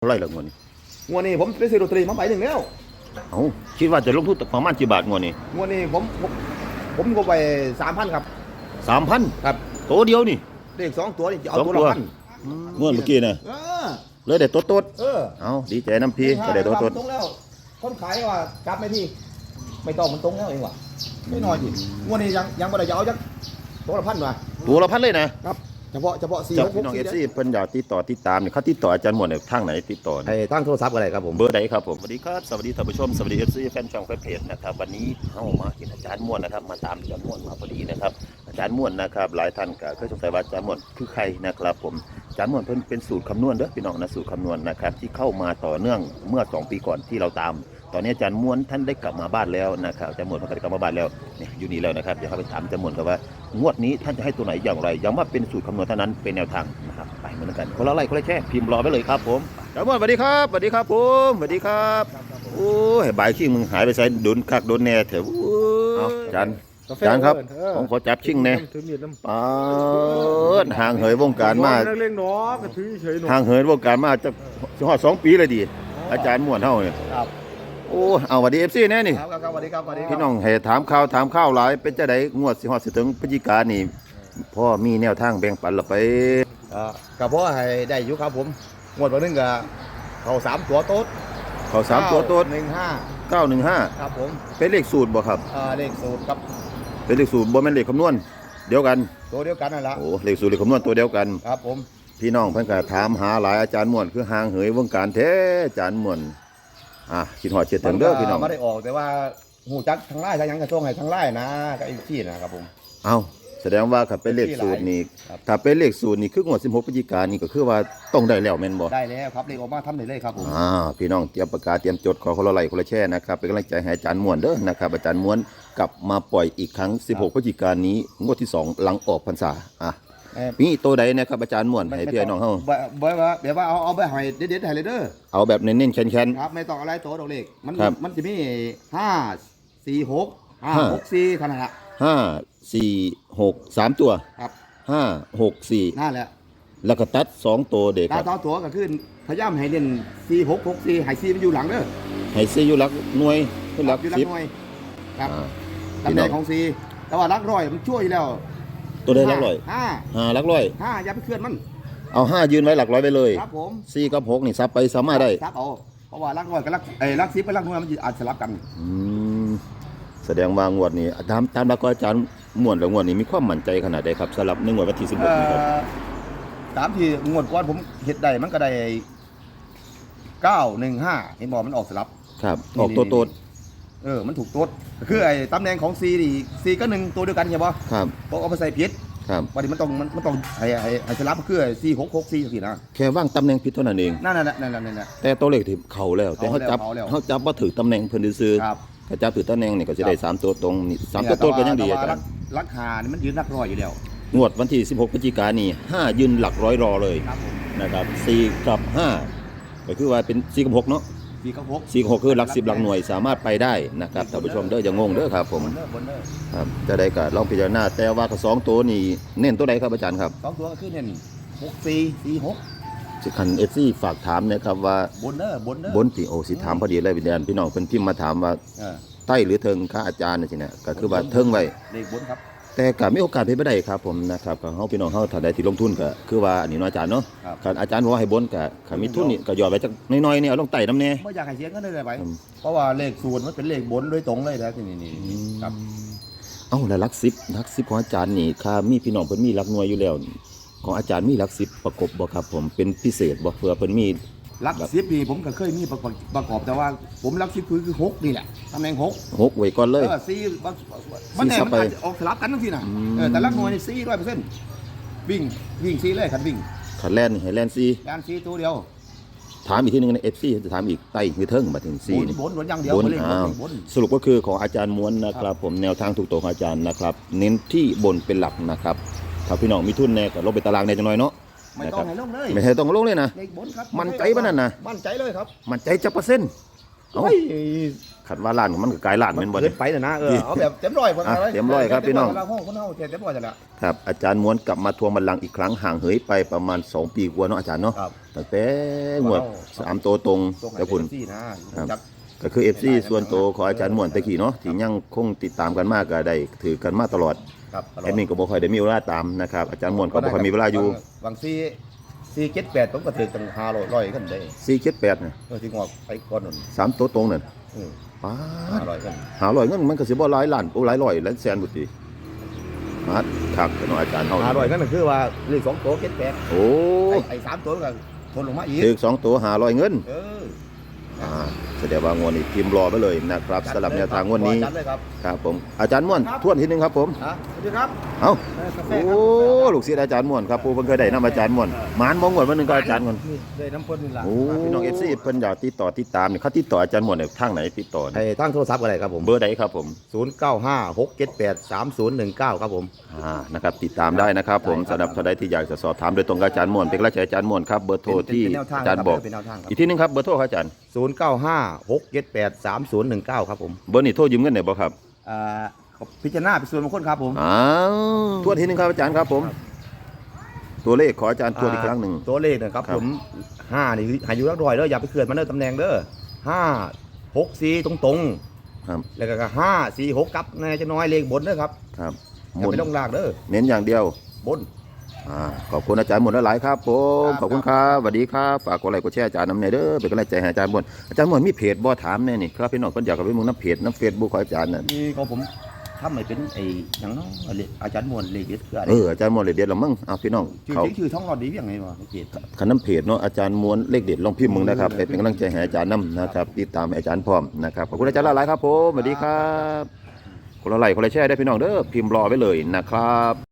เท่าไหรล่ะงวดนี้งวดนี้ผมได้ซื้อลอตเตอรี่มาใบหนึ่งแล้วเอ้าคิดว่าจะลงทุนประมาณกี่บาทงวดนี้งวดนี้ผมผมผมก็ไปสามพันครับสามพันครับโตเดียวนี่เลขสองตัวนี่จะเอาสองตัวตัวละพันงวดเมื่อกี้น่ะเออเลยได้โต๊ดโต๊ดเออเอาดีใจน้ำพีก็ได้โต๊ดโต๊ดตรงแล้วคนขายว่ากลับไหมพี่ไม่ต้องมันตรงแล้วเองว่ะไม่น้อยจิงวดนี้ยังยังไม่ได้จะเอาจักตัวละพันว่ะตัวละพันเลยนะครับ เฉพาะเฉพาะสี่เจ้าหกหพี่กน้องเอสี่ฟซีเพิ่นอยากติดต่อติดตามเนี่ยเขาติดต่ออาจารย์หมวดเนี่ยทางไหนติดต่อไอ้ตั้งโทรศัพท์อะไรครับผม เบอร์ใดครับผมสวัสดีครับสวัสดีท่านผู้ชมสวัสดีเอฟซีแฟนช่องแฟนเพจนะครับวันนี้เข้ามาเห็นอาจารย์ม่วนนะครับ มาตามอาจารย์ม่วนมาพอดีนะครับอาจารย์ม่วนนะครับ หลายท่านก็เคยสงสัยว่าอาจารย์ม่วนคือใครนะครับผมอาจารย์ม่วนเพิ่นเป็นสูตรคำนวณเด้อพี่น้องนะสูตรคำนวณนะครับที่เข้ามาต่อเนื่องเมื่อ 2 ปีก่อนที่เราตาม ตอนนี้อาจารย์ม่วนท่านได้กลับมาบ้านแล้วนะครับอาจารย์ม่วนท่านก็ได้กลับมาบ้านแล้วเนี่ยอยู่นี่แล้วนะครับเดี๋ยวเข้าไปถามอาจารย์ม่วนครับว่างวดนี้ท่านจะให้ตัวไหนอย่างไรย้ำว่าเป็นสูตรคำนวณเท่านั้นเป็นแนวทางนะครับไปเหมือนกันคนละไล่คนละแช่พิมพ์รอไว้เลยครับผมอาจารย์ม่วนสวัสดีครับสวัสดีครับผมสวัสดีครับโอ้ยบายขี้มึงหายไปใส่โดนคักโดนแน่เถอะเอาจานจานครับผมขอจับชิ่งแน่ถือมีดน้ำปาดห่างเหินวงการมานักเลงหนอก็ถือเฉยหนอห่างเหินวงการมาจะจะฮอดสองปีเลยดี อาจารย์ม่วนเฮาเนี่ยครับ โอ้เอาสวัสดี FC แน่นี่ครับครับสวัสดีครับสวัสดีครับพี่น้องให้ถามข่าวถามข่าวหลาย เป็นจะไดงวดสิฮอดสิถึงพฤศจิกายนนี่พ่อมีแนวทางแบ่งปันละไปเอ่อกับพ่อให้ได้อยู่ครับผมงวดวันหนึงกับเขาสามตัวโต๊ดเขาสามตัวโต๊ดหนึ่งห้า915 ครับผมเป็นเลขสูตรบ่ครับเอ่อเลขสูตรครับเป็นเลขสูตรบ่แม่นเลขคำนวณเดียวกันตัวเดียวกันนั่นแหละโอ้เลขสูตรเลขคำนวณตัวเดียวกัน ครับผม พี่น้องเพิ่นก็ถามหาหลายอาจารย์ม่วนคือห่างเหยวงการแท้อาจารย์ม่วน อะคิดฮอดเชิดถึงเด้อพี่น้องไม่ได้ออกแต่ว่าหูจักทางไล่ทางหยังกระช่วงให้ทางไล่นะกับไอ้ที่นะครับผมเอาแสดงว่าถ้าเป็นเลขสูตรนี่ครับถ้าเป็นเลขสูตรนี่คืองวด16พฤศจิกายนนี่ก็คือว่าต้องได้แล้วแม่นบ่ได้แล้วครับเลขออกมาทำได้เลยครับผมอ่าพี่น้องเตรียมปากกาเตรียมจดขอคนละไลค์คนละแช่นะครับเป็นกำลังใจให้อาจารย์ม่วนเด้อนะครับอาจารย์ม่วนกลับมาปล่อยอีกครั้ง 16พฤศจิกายนนี้งวดที่สองหลังออกพรรษาอะเอ่อ มีตัวใดนะครับอาจารย์ม่วนให้พี่น้องเฮาบ่บ่ว่าเดี๋ยวว่าเอาเอาไปให้เด็ดๆให้เลยเด้อเอาแบบเน้นๆแข็งครับไม่ต้องอะไรตัวดอกเลขมันครับมันจะมีห้าสี่หกห้าห้าหกสี่ขนาดละๆห้าสี่หกสามตัวครับห้าหกสี่นั่นแหละแล้วก็ตัดสองตัวเด็กคตารับต่อตัวก็คือพยายามให้เล่นสี่หกหกสี่ให้สี่มันอยู่หลังเด้อให้ซีอยู่หลักหน่วยคือหลักอยู่หลัสิงบหน่วยครับอ่าตำแหน่งของสี่แต่ว่าหลักร้อยมันช่วยอยู่แล้ว ตัวได้หลักร้อยห้าห้าหลักร้อยห้าอย่าไปเคลื่อนมัน เอาห้ายืนไว้หลักร้อยไปเลยครับผมสี่กับหกนี่ซับไปสามารถได้ครับเอาเพราะว่าหลักร้อยกับหลักเอ้ยหลักสิบกับหลักหน่วยมันอาจสลับกันอืมแสดงว่างวดนี้ตามตามหลักก็อาจารย์ม่วนแล้วงวดนี้มีความมั่นใจขนาดใดครับสำหรับในงวดวันที่สิบหเอ่กนี้ครับอตามที่งวดก่อนผมเฮ็ดได้มันก็ได้เก้าหนึ่งห้าเห็นบอกมันออกสลับ ครับออกตัวโตด เออมันถูกตัวคือไอ้ตำแหน่งของซีนี่ซีก็หนึ่งตัวเดียวกันใช่ปะครับบอกเอาไปใส่พิษครับวันนี้มันต้องมันมันต้องให้ให้ให้สลับคือไอ้ซีหกหกซีสินะแค่ว่างตำแหน่งผิดเท่านั้นเอง นั่นน่ะนั่นน่ะนั่นน่ะ แต่ตัวเลขที่เขาแล้วแต่เขาจับเขาแล้วเขาจับว่าถือตำแหน่งเพิ่นซื้อครับ ถ้าจับถือตำแหน่งนี่ก็จะได้ครับสามตัวตรงนี่สามตัวตรงก็ยังดีอาจารย์รักหานี่มันยืนรักร้อยอยู่แล้ว งวดวันที่ 16พฤศจิกายนนี่ห้ายืนหลักร้อยรอเลยครับผม นะครับสี่กับห้าก็คือว่าเป็นสี่กับหกเนาะ ซีกับหกสี่กับหกคือหลักสิบหลักหน่วยสามารถไปได้นะครับท่านผู้ชมเด้ออย่างงงเด้อครับผมบนเนอร์บนเนอร์ครับจะได้ก็ลองพิจารณาแต่ว่าก็สองตัวนี่เน้นตัวใดครับอาจารย์ครับสองตัวก็คือเนี่ยหกซีซีหกสิคันเอฟซีฝากถามนะครับว่าบนเนอร์บนเนอร์บนสิโอสิถามพอดีเลยพี่แดนพี่น้องเพิ่นพิมพ์มาถามว่าเออใต้หรือเทิงค่าอาจารย์นี่สินะก็คือว่าเทิงไว้เลขบนครับ แต่ก็มีโอกาสเป็นไปได้ครับผมนะครับของเฮาพี่น้องเฮาถ้าได้ที่ลงทุนก็คือว่าอันนี้เนาะอาจารย์เนาะครับ คันอาจารย์บอกว่าให้บนก็คันมีทุนนี่ก็หยอดไว้จักน้อยๆนี่เอาลงไต่น้ำแน่ ไม่อยากให้เสียเงินเลยไปอืม เพราะว่าเลขศูนย์มันเป็นเลขบนโดยตรงเลยนะที่นี่นี่ครับเอ้าแล้วหลักสิบหลักสิบของอาจารย์นี่ค่ามีพี่น้องเพิ่นมีหลักหน่วยอยู่แล้ว ของอาจารย์มีหลักสิบประกบบ่ครับผมเป็นพิเศษบ่เพื่อเพิ่นมี ลักซิปนี่ผมก็เคยมีประกอบประกอบแต่ว่า ผมลักซิปคือคือหกนี่แหละตำแหน่งหกหกไว้ก่อนเลยเออซีมันแน่ซีซับมันไปอาจจะออกสลับกันทั้งทีนะอืม เออแต่ลักหน่วยนี่ซีร้อยเปอร์เซ็นต์วิ่งวิ่งซีเลยคันวิ่งขันแลนนี่ให้แลนซีการซีตัวเดียวถามอีกทีหนึงใน FC จะถามอีกไต้คือเทิงมาถึงซีบนนี่ บนบนอย่างเดียวบนเลขบอ้าวนบน สรุปก็คือของอาจารย์ม้วนนะครับ ผมแนวทางถูกตัวของอาจารย์นะครับ เน้นที่บนเป็นหลักนะครับถ้าพี่น้องมีทุนแน่ก็ลงไปตารางแน่จังหน่อยเนาะ ไม่ต้องให้ลงเลยไม่ใช่ต้องลงเลยนะ เลขบนครับมั่นใจปะนั่นน่ะ มั่นใจเลยครับมันใจจะเปอร์เซ็นต์เอ้าโอ้ยขันว่าล้านมันก็กลายล้านมัแม่นนบ่เกิเนี่ยนไปนะนะเออเอาแบบเต็มร้อยคนอะเต็มร้อยครับพี่น้องเต็มร้ยคนเฮาเต็มร้อยจะแล้วครับอาจารย์ม้วนกลับมาทวงบัลลังก์อีกครั้งห่างเหินไปประมาณ 2 ปีกว่าเนาะอาจารย์เนาะครับตั้งแต่งวดสามตัวตรงตรงแต่คุณที่นะครับ จัก ก็คือ FC ส่วนตัวของอาจารย์ม้วนตะกี้เนาะที่ยังคงติดตามกันมากก็ได้ถือกันมาตลอด ครับตลอแอดมินก็บ่ค่อยได้มีเวลาตามนะครับอาจารย์ม้วนก็บ่ค่อยมีเวลาอยู่บางซีซีเจ็ดแปดผมก็ถือตั้งห้าร้อยร้อยกันได้478น่ะเออที่งอกไปก่อนนั่นสามตัวตรงนั่นเออป๊าห้าดร้อยกันหาร้อยเงินมันก็สิบ่หลายล้านโอ้หลายร้อยหลายแสนบุตรีมาคักเนาะอาจารย์เฮาห้าร้อยกันก็คือว่าเลขสองตัวเจ็ดแปดโอ้ไอ้ไอ้สามตัวก็ทนลงมาอีก ถึกสองตัวหาร้อยเงิน เอออ่า แสดงว่างวดนี้พิมพ์รอไปเลยนะครับสำหรับแนวทางงวดนี้ จัดเลยครับ ครับผมอาจารย์ม่วนทวนทีหนึงครับผม ฮะสวัสดีครับเอ้าเกาแฟโอ้ครับลูกศิษย์อาจารย์ม่วนครับผู้เพิ่นเคยได้นำอาจารย์ม่วนหมานบ่งวดวันหนึงก็อาจารย์ม่วนนี่ได้น้ำพ่นนี่ล่ะโอ้พี่น้อง FC เพิ่นอยากติดต่อติดตามนี่เขาติดต่ออาจารย์ม่วนในทางไหนติดต่อไอ้ตั้งโทรศัพท์อะไรครับผมเบอร์ใดครับผม ศูนย์เก้าห้าหกเจ็ดแปดสามศูนย์หนึ่งเก้าครับผม อ่านะครับติดตามได้นะครับผมได้ครับสำหรับท่านใดที่อยากจะสอบถามโดยตรงกับอาจารย์ม่วนเป็นกำลังใจอาจารย์ม่วนครับเบอร์โทรที่เป็นแนวทางอาจารย์บอก เป็นแนวทางครับ อีกทีหนึงครับเบอร์โทรครับอาจารย์ศูนย์เก้าห้าหกเจ็ดแปดสามศูนย์หนึ่งเก้าครับผมเบอร์นี่โทรยืมเงินได้บ่ครับอ่าพิจารณาเป็นส่วนบางคนครับผมอ้าวทวนทีหนึงครับอาจารย์ครับผม ตัวเลขขออาจารย์ทวนอีกครั้งหนึ่ง ตัวเลขนะครับครับ ผมห้านี่ใหายุรักรอยเด้ออย่าไปเกิดมาเด้อตำแหน่งเด้อห้าหกสี่ตรงตรงครับๆแล้วก็ห้าสี่หกกลับนายจะน้อยเลขบนเด้อครับครับหอย่ามุนไปลงลากเด้อเน้นอย่างเดียวบนอ่า ขอบคุณอาจารย์หมุนหลายๆครับผมครับขอบคุณครับสวัสดีครับฝากกดไลค์กดแชร์อาจารย์น้ำเนยเด้อเป็นกำลังใจให้อาจารย์หมุนอาจารย์หมุนมีเพจบ่ถามแน่นี่ครับพี่น้องคนอยากกับไปมึงน้ำเพจน้ำเฟซบุ๊กของอาจารย์น่ะนี่ก็ผมทำไม่เป็นไอ้หยังเนาะเลขอาจารย์มวลเลขเด็ดคืออะไรเอออาจารย์หมุนเลยเด็ดละมั้งเอาพี่น้องชื่อเขาจริงชื่อท้องรอดดีอย่างไงวะเกียรติขันน้ำเพจเนาะอาจารย์ม้วนเลขเด็ดลองพิมพ์มึงนะครับไปเป็นกำลังใจให้อาจารย์น้ำนะครับติดตามให้อาจารย์พร้อมนะครับขอบคุณอาจารย์หลายๆครับผมสวัสดีครับคนละไลค์คนละแชร์ได้พี่น้องเด้อพิมพ์รอไว้เลยนะครับ